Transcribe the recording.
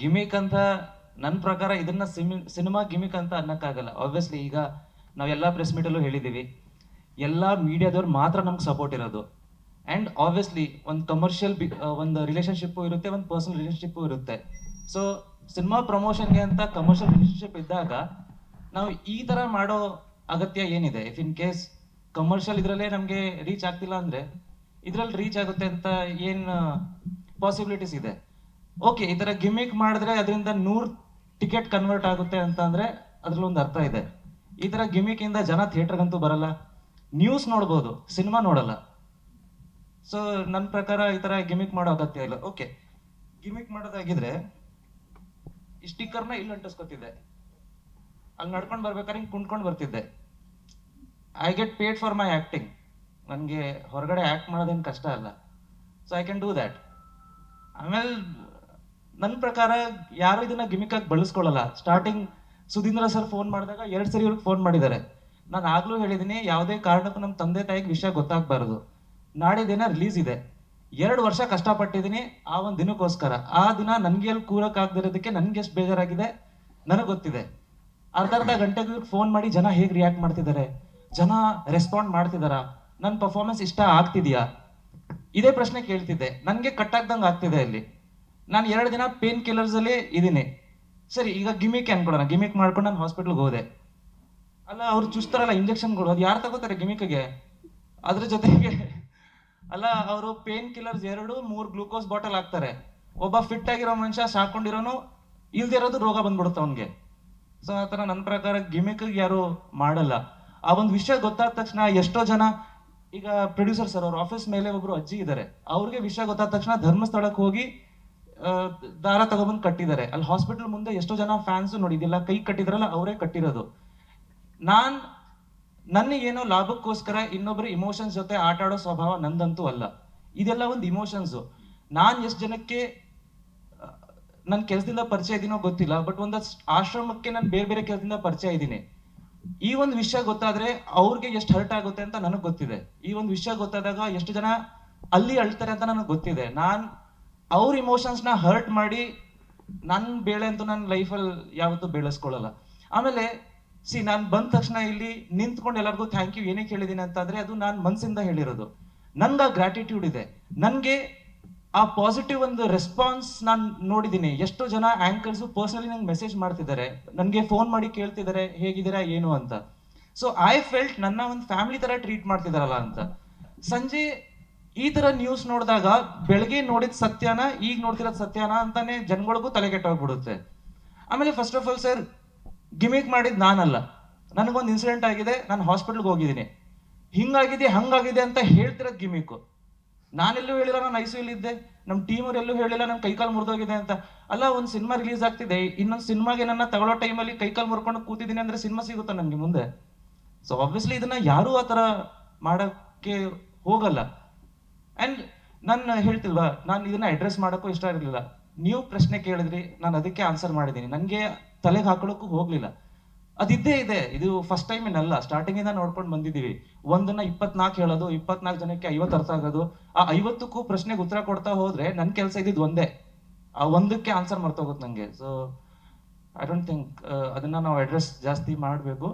Gimmick ಅಂತ ನನ್ನ ಪ್ರಕಾರ ಇದನ್ನ ಸಿನಿಮಾ ಗಿಮಿಕ್ ಅಂತ ಅನ್ನಕ್ಕಾಗಲ್ಲ. ಆಬ್ವಿಯಸ್ಲಿ ಈಗ ನಾವೆಲ್ಲ ಪ್ರೆಸ್ ಮೀಟಲ್ಲೂ ಹೇಳಿದ್ದೀವಿ ಎಲ್ಲ ಮೀಡಿಯಾದವ್ರು ಮಾತ್ರ ನಮ್ಗೆ ಸಪೋರ್ಟ್ ಇರೋದು. ಆ್ಯಂಡ್ ಆಬ್ವಿಯಸ್ಲಿ ಒಂದು ಕಮರ್ಷಿಯಲ್ ಬಿ ಒಂದು ರಿಲೇಷನ್ಶಿಪ್ಪು ಇರುತ್ತೆ, ಒಂದು ಪರ್ಸನಲ್ ರಿಲೇಷನ್ಶಿಪ್ಪು ಇರುತ್ತೆ. ಸೊ ಸಿನಿಮಾ ಪ್ರಮೋಷನ್ಗೆ ಅಂತ ಕಮರ್ಷಿಯಲ್ ರಿಲೇಷನ್ಶಿಪ್ ಇದ್ದಾಗ ನಾವು ಈ ಥರ ಮಾಡೋ ಅಗತ್ಯ ಏನಿದೆ? ಇಫ್ ಇನ್ ಕೇಸ್ ಕಮರ್ಷಿಯಲ್ ಇದರಲ್ಲೇ ನಮಗೆ ರೀಚ್ ಆಗ್ತಿಲ್ಲ ಅಂದರೆ ಇದರಲ್ಲಿ ರೀಚ್ ಆಗುತ್ತೆ ಅಂತ ಏನು ಪಾಸಿಬಿಲಿಟೀಸ್ ಇದೆ? ಓಕೆ ಈ ತರ ಗಿಮಿಕ್ ಮಾಡಿದ್ರೆ ಅದರಿಂದ ನೂರ್ ಟಿಕೆಟ್ ಕನ್ವರ್ಟ್ ಆಗುತ್ತೆ ಅಂತ ಅಂದ್ರೆ ಅದ್ರಲ್ಲೊಂದು ಅರ್ಥ ಇದೆ. ಈ ತರ ಗಿಮಿಕ್ ಇಂದ ಜನ ಥಿಯೇಟರ್ಗಂತೂ ಬರಲ್ಲ. ನ್ಯೂಸ್ ನೋಡ್ಬೋದು ಸಿನಿಮಾ ನೋಡಲ್ಲ. ಸೊ ನನ್ನ ಪ್ರಕಾರ ಈ ತರ ಗಿಮಿಕ್ ಮಾಡೋ ಅಗತ್ಯ ಇಲ್ಲ. ಓಕೆ ಗಿಮಿಕ್ ಮಾಡೋದಾಗಿದ್ರೆ ಈ ಸ್ಟಿಕ್ಕರ್ನ ಇಲ್ಲಿ ಅಂಟಿಸ್ಕೊತಿದ್ದೆ. ಅಲ್ಲಿ ನಡ್ಕೊಂಡು ಬರ್ಬೇಕಾದ್ರೆ ಹಿಂಗೆ ಕುಂಡ್ಕೊಂಡು ಬರ್ತಿದ್ದೆ. I get paid for my acting ನನಗೆ ಹೊರಗಡೆ ಆ್ಯಕ್ಟ್ ಮಾಡೋದೇನು ಕಷ್ಟ ಅಲ್ಲ. So I can do that ಆಮೇಲೆ ನನ್ನ ಪ್ರಕಾರ ಯಾರು ಇದನ್ನ ಗಿಮಿಕ್ ಆಗಿ ಬಳಸ್ಕೊಳ್ಳಲ್ಲ. ಸ್ಟಾರ್ಟಿಂಗ್ ಸುಧೀಂದ್ರ ಸರ್ ಫೋನ್ ಮಾಡಿದಾಗ ಎರಡು ಸರಿ ಇವ್ರಿಗೆ ಫೋನ್ ಮಾಡಿದ್ದಾರೆ. ನಾನು ಆಗ್ಲೂ ಹೇಳಿದ್ದೀನಿ ಯಾವುದೇ ಕಾರಣಕ್ಕೂ ನಮ್ಮ ತಂದೆ ತಾಯಿಗೆ ವಿಷಯ ಗೊತ್ತಾಗಬಾರ್ದು. ದಿನ ರಿಲೀಸ್ ಇದೆ. ಎರಡು ವರ್ಷ ಕಷ್ಟಪಟ್ಟಿದ್ದೀನಿ ಆ ಒಂದು ದಿನಕ್ಕೋಸ್ಕರ. ಆ ದಿನ ನನಗೆ ಅಲ್ಲಿ ಕೂರಕ್ಕಾಗದಿರೋದಕ್ಕೆ ನನಗೆ ಎಷ್ಟು ಬೇಜಾರಾಗಿದೆ ನನಗೆ ಗೊತ್ತಿದೆ. ಅರ್ಧ ಅರ್ಧ ಗಂಟೆಗೆ ಫೋನ್ ಮಾಡಿ ಜನ ಹೇಗೆ ರಿಯಾಕ್ಟ್ ಮಾಡ್ತಿದ್ದಾರೆ? ಜನ ರೆಸ್ಪಾಂಡ್ ಮಾಡ್ತಿದಾರಾ ನನ್ನ ಪರ್ಫಾರ್ಮೆನ್ಸ್ ಇಷ್ಟ ಆಗ್ತಿದೆಯಾ? ಇದೇ ಪ್ರಶ್ನೆ ಕೇಳ್ತಿದ್ದೆ. ನನಗೆ ಕಟ್ಟಾಗ್ದಂಗೆ ಆಗ್ತಿದೆ ಇಲ್ಲಿ ನಾನು ಎರಡು ದಿನ ಪೇನ್ ಕಿಲ್ಲರ್ಸ್ ಅಲ್ಲಿ ಇದ್ದೀನಿ ಸರಿ, ಈಗ ಗಿಮಿಕ್ ಅನ್ಕೊಡೋಣ ಗಿಮಿಕ್ ಮಾಡ್ಕೊಂಡು ನಾನು ಹಾಸ್ಪಿಟ್ಲ್ಗೆ ಹೋದೆ. ಅಲ್ಲ, ಅವ್ರು ಚುಸ್ತಾರಲ್ಲ ಇಂಜೆಕ್ಷನ್ಗಳು ಅದು ಯಾರು ತಗೋತಾರೆ ಗಿಮಿಕ್ಗೆ ಅದ್ರ ಜೊತೆಗೆ, ಅಲ್ಲ, ಅವರು ಪೇನ್ ಕಿಲ್ಲರ್ಸ್ ಎರಡು, ಮೂರು ಗ್ಲೂಕೋಸ್ ಬಾಟಲ್ ಹಾಕ್ತಾರೆ. ಒಬ್ಬ ಫಿಟ್ ಆಗಿರೋ ಮನುಷ್ಯ ಸಾಕೊಂಡಿರೋನು, ಇಲ್ದೇ ಇರೋದು ರೋಗ ಬಂದ್ಬಿಡುತ್ತೆ ಅವನಿಗೆ. ಸೊ ಆ ಥರ ನನ್ನ ಪ್ರಕಾರ ಗಿಮಿಕ್ ಯಾರು ಮಾಡಲ್ಲ. ಆ ಒಂದು ವಿಷಯ ಗೊತ್ತಾದ ತಕ್ಷಣ ಎಷ್ಟೋ ಜನ, ಈಗ ಪ್ರೊಡ್ಯೂಸರ್ ಸರ್ ಅವ್ರ ಆಫೀಸ್ ಮೇಲೆ ಒಬ್ರು ಅಜ್ಜಿ ಇದ್ದಾರೆ ಅವ್ರಿಗೆ ವಿಷಯ ಗೊತ್ತಾದ ತಕ್ಷಣ ಧರ್ಮಸ್ಥಳಕ್ಕೆ ಹೋಗಿ ದಾರ ತಗೊಬಂದು ಕಟ್ಟಿದ್ದಾರೆ. ಅಲ್ಲಿ ಹಾಸ್ಪಿಟಲ್ ಮುಂದೆ ಎಷ್ಟೋ ಜನ ಫ್ಯಾನ್ಸ್ ನೋಡಿದಿಲ್ಲ ಕೈ ಕಟ್ಟಿದ್ರಲ್ಲ, ಅವರೇ ಕಟ್ಟಿರೋದು. ನಾನ್ ಏನೋ ಲಾಭಕ್ಕೋಸ್ಕರ ಇನ್ನೊಬ್ಬರು ಇಮೋಷನ್ಸ್ ಜೊತೆ ಆಟ ಆಡೋ ಸ್ವಭಾವ ನಂದಂತೂ ಅಲ್ಲ. ಇದೆಲ್ಲ ಒಂದು ಇಮೋಷನ್ಸು ನಾನು ಎಷ್ಟು ಜನಕ್ಕೆ ನನ್ನ ಕೆಲಸದಿಂದ ಪರಿಚಯ ಇದೀನೋ ಗೊತ್ತಿಲ್ಲ ಬಟ್ ಒಂದು ಆಶ್ರಮಕ್ಕೆ ನಾನು ಬೇರೆ ಬೇರೆ ಕೆಲಸದಿಂದ ಪರಿಚಯ ಇದ್ದೀನಿ ಈ ಒಂದು ವಿಷಯ ಗೊತ್ತಾದ್ರೆ ಅವ್ರಿಗೆ ಎಷ್ಟು ಹರ್ಟ್ ಆಗುತ್ತೆ ಅಂತ ನನಗೆ ಗೊತ್ತಿದೆ. ಈ ಒಂದು ವಿಷಯ ಗೊತ್ತಾದಾಗ ಎಷ್ಟು ಜನ ಅಲ್ಲಿ ಅಳ್ತಾರೆ ಅಂತ ನನಗೆ ಗೊತ್ತಿದೆ. ನಾನ್ ಅವ್ರ ಇಮೋಷನ್ಸ್ನ ಹರ್ಟ್ ಮಾಡಿ ನನ್ನ ಬೇಳೆ ಅಂತೂ ನನ್ನ ಲೈಫಲ್ಲಿ ಯಾವತ್ತೂ ಬೆಳೆಸ್ಕೊಳ್ಳಲ್ಲ. ಆಮೇಲೆ ಸಿ ನಾನು ಬಂದ ತಕ್ಷಣ ಇಲ್ಲಿ ನಿಂತ್ಕೊಂಡು ಎಲ್ಲರಿಗೂ ಥ್ಯಾಂಕ್ ಯು ಏನಕ್ಕೆ ಹೇಳಿದ್ದೀನಿ ಅಂತಂದರೆ ಅದು ನಾನು ಮನಸ್ಸಿಂದ ಹೇಳಿರೋದು. ನನ್ಗೆ ಆ ಗ್ರಾಟಿಟ್ಯೂಡ್ ಇದೆ. ನನಗೆ ಆ ಪಾಸಿಟಿವ್ ಒಂದು ರೆಸ್ಪಾನ್ಸ್ ನಾನು ನೋಡಿದ್ದೀನಿ ಎಷ್ಟೋ ಜನ ಆಂಕರ್ಸ್ ಪರ್ಸನಲಿ ನಂಗೆ ಮೆಸೇಜ್ ಮಾಡ್ತಿದ್ದಾರೆ. ನನಗೆ ಫೋನ್ ಮಾಡಿ ಕೇಳ್ತಿದ್ದಾರೆ, ಹೇಗಿದ್ದೀರಾ, ಏನು ಅಂತ. ಸೊ ಐ ಫೆಲ್ಟ್ ನನ್ನ ಒಂದು ಫ್ಯಾಮಿಲಿ ತರ ಟ್ರೀಟ್ ಮಾಡ್ತಿದ್ದಾರಲ್ಲ ಅಂತ. ಸಂಜೆ ಈ ತರ ನ್ಯೂಸ್ ನೋಡಿದಾಗ ಬೆಳಗ್ಗೆ ನೋಡಿದ ಸತ್ಯನ, ಈಗ ನೋಡ್ತಿರೋದು ಸತ್ಯನ ಅಂತಾನೆ ಜನಗಳಿಗೂ ತಲೆ ಕೆಟ್ಟೋಗ್ಬಿಡುತ್ತೆ ಆಮೇಲೆ first of all sir gimmick ಮಾಡಿದ್ ನಾನಲ್ಲ. ನನಗೊಂದು ಇನ್ಸಿಡೆಂಟ್ ಆಗಿದೆ, ನಾನು ಹಾಸ್ಪಿಟ್ಲ್ಗೆ ಹೋಗಿದ್ದೀನಿ. ಹಿಂಗಾಗಿದೆ, ಹಂಗಾಗಿದೆ ಅಂತ ಹೇಳ್ತಿರೋದು ಗಿಮಿಕ್ ನಾನೆಲ್ಲೂ ಹೇಳಿಲ್ಲ, ನಾನು ಐ ಇದ್ದೆ ನಮ್ಮ ಟೀಮವ್ರು ಎಲ್ಲೂ ಹೇಳಿಲ್ಲ ನಮ್ಮ ಕೈಕಾಲು ಮುರಿದೋಗಿದೆ ಅಂತ. ಅಲ್ಲ, ಒಂದು ಸಿನಿಮಾ ರಿಲೀಸ್ ಆಗ್ತಿದೆ. ಇನ್ನೊಂದು ಸಿನಿಮಾಗೆ ನನ್ನ ತಗೊಳ್ಳೋ ಟೈಮಲ್ಲಿ ಕೈಕಾಲು ಮುರ್ಕೊಂಡು ಕೂತಿದ್ದೀನಿ ಅಂದ್ರೆ ಸಿನಿಮಾ ಸಿಗುತ್ತಾ ನನಗೆ ಮುಂದೆ? ಸೊ ಆಬ್ವಿಯಸ್ಲಿ ಇದನ್ನ ಯಾರೂ ಆ ಥರ ಮಾಡೋಕ್ಕೆ ಹೋಗಲ್ಲ. ಆ್ಯಂಡ್ ನಾನು ಹೇಳ್ತಿಲ್ವಾ, ನಾನು ಇದನ್ನ ಅಡ್ರೆಸ್ ಮಾಡೋಕ್ಕೂ ಇಷ್ಟ ಇರಲಿಲ್ಲ ನೀವು ಪ್ರಶ್ನೆ ಕೇಳಿದ್ರಿ, ನಾನು ಅದಕ್ಕೆ ಆನ್ಸರ್ ಮಾಡಿದ್ದೀನಿ. ನನಗೆ ತಲೆಗೆ ಹಾಕೊಳ್ಳೋಕ್ಕೂ ಹೋಗಲಿಲ್ಲ. ಅದಿದ್ದೇ ಇದೆ, ಇದು ಫಸ್ಟ್ ಟೈಮ್ ಏನಲ್ಲ ಸ್ಟಾರ್ಟಿಂಗಿಂದ ನೋಡ್ಕೊಂಡು ಬಂದಿದ್ದೀವಿ. ಒಂದನ್ನ ಇಪ್ಪತ್ನಾಲ್ಕು ಹೇಳೋದು ಇಪ್ಪತ್ನಾಲ್ಕು ಜನಕ್ಕೆ ಐವತ್ತು ಅರ್ಥ ಆಗೋದು. ಆ ಐವತ್ತಕ್ಕೂ ಪ್ರಶ್ನೆಗೆ ಉತ್ತರ ಕೊಡ್ತಾ ಹೋದ್ರೆ ನನ್ನ ಕೆಲಸ ಇದ್ದಿದ್ದು ಒಂದೇ. ಆ ಒಂದಕ್ಕೆ ಆನ್ಸರ್ ಮರ್ತೋಗುತ್ತೆ ನನಗೆ ಸೊ ಐ ಡೋಂಟ್ ಥಿಂಕ್ ಅದನ್ನ ನಾವು ಅಡ್ರೆಸ್ ಜಾಸ್ತಿ ಮಾಡಬೇಕು.